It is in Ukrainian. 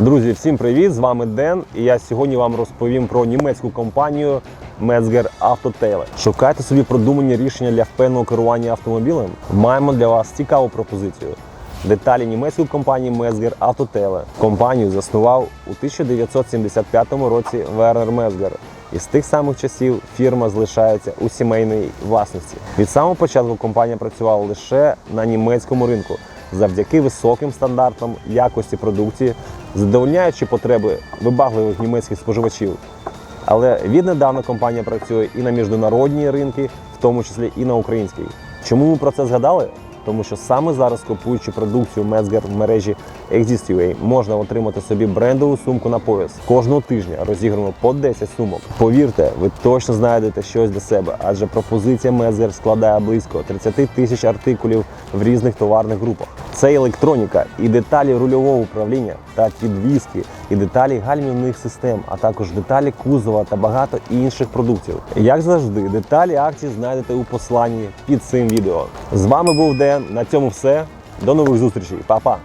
Друзі, всім привіт! З вами Ден. І я сьогодні вам розповім про німецьку компанію Metzger Autoteile. Шукайте собі продумані рішення для впевненого керування автомобілем. Маємо для вас цікаву пропозицію. Деталі німецької компанії Metzger Autoteile. Компанію заснував у 1975 році Вернер Мезгер. І з тих самих часів фірма залишається у сімейній власності. Від самого початку компанія працювала лише на німецькому ринку завдяки високим стандартам якості продукції, задовольняючи потреби вибагливих німецьких споживачів. Але віднедавна компанія працює і на міжнародні ринки, в тому числі і на український. Чому ми про це згадали? Тому що саме зараз, купуючи продукцію Metzger в мережі Exist.ua, можна отримати собі брендову сумку на пояс. Кожного тижня розіграємо по 10 сумок. Повірте, ви точно знайдете щось для себе, адже пропозиція Metzger складає близько 30 тисяч артикулів в різних товарних групах. Це електроніка, і деталі рульового управління та підвіски, і деталі гальмівних систем, а також деталі кузова та багато інших продуктів. Як завжди, деталі акції знайдете у посланні під цим відео. З вами був Ден. На цьому все. До нових зустрічей, Па-па!